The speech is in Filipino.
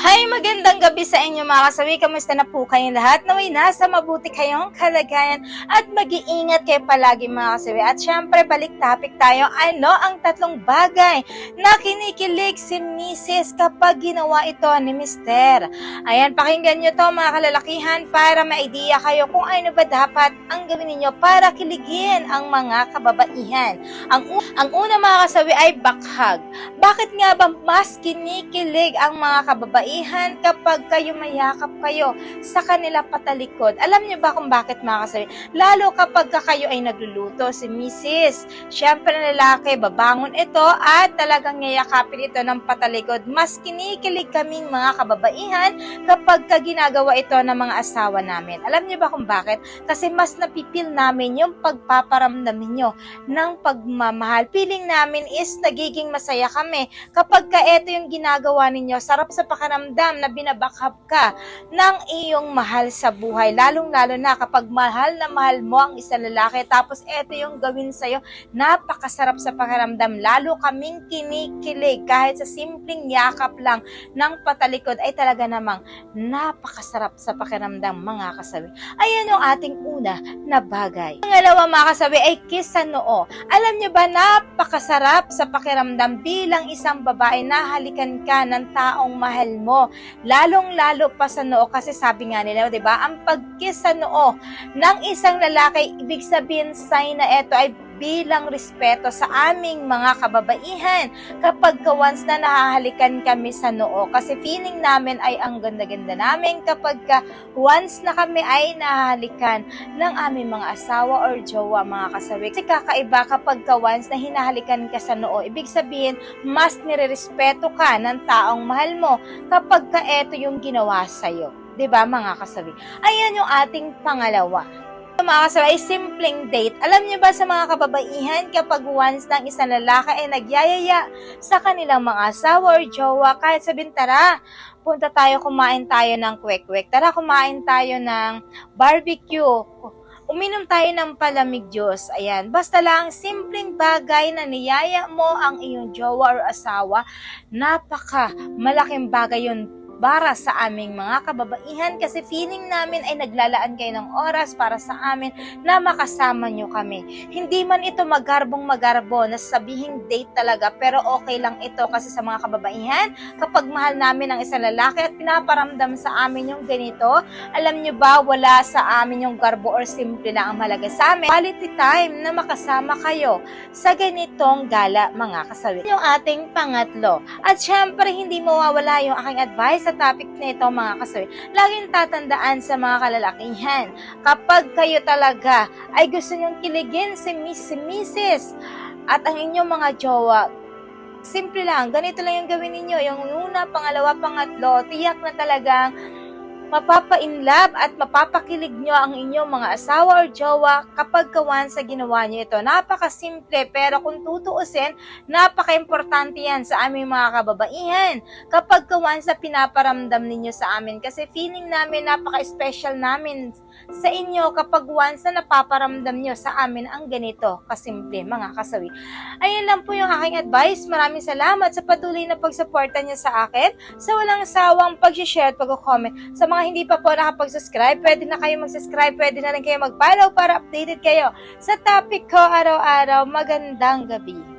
Hi, magandang gabi sa inyo mga kasawi. Kamusta na po kayong lahat? Naway nasa mabuti kayong kalagayan at mag-iingat kayo palagi mga kasawi. At syempre, balik topic tayo. Ano ang tatlong bagay na kinikilig si Mrs. kapag ginawa ito ni Mr. Ayan, pakinggan nyo to mga kalalakihan para ma-idea kayo kung ano ba dapat ang gawin ninyo para kiligin ang mga kababaihan. Ang, ang una mga kasawi ay bakhag. Bakit nga ba mas kinikilig ang mga kababaihan kapag kayo mayakap kayo sa kanila patalikod? Alam niyo ba kung bakit mga kasawi? Lalo kapag ka kayo ay nagluluto si Mrs. Siyempre lalaki, babangon ito at talagang yayakapin ito ng patalikod. Mas kinikilig kaming mga kababaihan kapag ka ginagawa ito ng mga asawa namin. Alam niyo ba kung bakit? Kasi mas napipil namin yung pagpaparamdam ninyo ng pagmamahal. Feeling namin is nagiging masaya kami kapag ka ito yung ginagawa ninyo, sarap sa pakiramdam na binabakhap ka ng iyong mahal sa buhay. Lalong-lalo na kapag mahal na mahal mo ang isang lalaki, tapos ito yung gawin sa'yo, napakasarap sa pakiramdam. Lalo kaming kinikilig kahit sa simpleng yakap lang ng patalikod ay talaga namang napakasarap sa pakiramdam mga kasawi. Ayan yung ating una na bagay. Pangalawa mga kasabi ay kiss sa noo. Alam nyo ba napakasarap sa pakiramdam bilang isang babae na halikan ka ng taong mahal mo. Lalong-lalo pa sa noo kasi sabi nga nila, 'di ba? Ang pagkiss sa noo ng isang lalaki, ibig sabihin sign na ito ay bilang respeto sa aming mga kababaihan kapag ka once na nahahalikan kami sa noo kasi feeling namin ay ang ganda-ganda namin kapag ka once na kami ay nahahalikan ng aming mga asawa or jowa mga kasawi. Kasi kakaiba kapag ka once na hinahalikan ka sa noo, ibig sabihin mas nirerespeto ka ng taong mahal mo kapag ka eto yung ginawa sa'yo. 'Di ba mga kasawi? Ayan yung ating pangalawa mga kasawi, ay simpleng date. Alam niyo ba sa mga kababaihan, kapag once ng isang lalaki ay nagyayaya sa kanilang mga asawa or jowa, kahit sabihin, tara, punta tayo, kumain tayo ng kwek-kwek. Tara, kumain tayo ng barbecue. Uminom tayo ng palamig Diyos. Ayan. Basta lang, simpleng bagay na niyaya mo ang iyong jowa or asawa, napaka malaking bagay yun para sa aming mga kababaihan kasi feeling namin ay naglalaan kayo ng oras para sa amin na makasama nyo kami. Hindi man ito magarbong magarbo na sabihing date talaga pero okay lang ito kasi sa mga kababaihan kapag mahal namin ang isang lalaki at pinaparamdam sa amin yung ganito, alam nyo ba wala sa amin yung garbo or simple lang ang malaga sa amin. Quality time na makasama kayo sa ganitong gala mga kasawi. Yung ating pangatlo. At syempre hindi mawawala yung aking advice sa topic na ito mga kasawi. Laging tatandaan sa mga kalalakihan. Kapag kayo talaga ay gusto nyong kiligin si Miss si Mrs. at ang inyong mga jowa, simple lang, ganito lang yung gawin ninyo. Yung una, pangalawa, pangatlo, tiyak na talagang mapapa-inlove at mapapakilig nyo ang inyong mga asawa or jowa kapag kawan sa ginawa nyo ito. Napakasimple pero kung tutuusin, napaka-importante yan sa aming mga kababaihan kapag kawan sa pinaparamdam ninyo sa amin kasi feeling namin napaka-special namin sa inyo kapag once na napaparamdam nyo sa amin ang ganito kasimple mga kasawi. Ayun lang po yung aking advice. Maraming salamat sa patuloy na pagsuporta niyo sa akin sa walang sawang pag-share at pag-comment. Sa mga hindi pa po nakapag-subscribe, pwede na kayo mag-subscribe, pwede na rin kayo mag-follow para updated kayo sa topic ko araw-araw. Magandang gabi.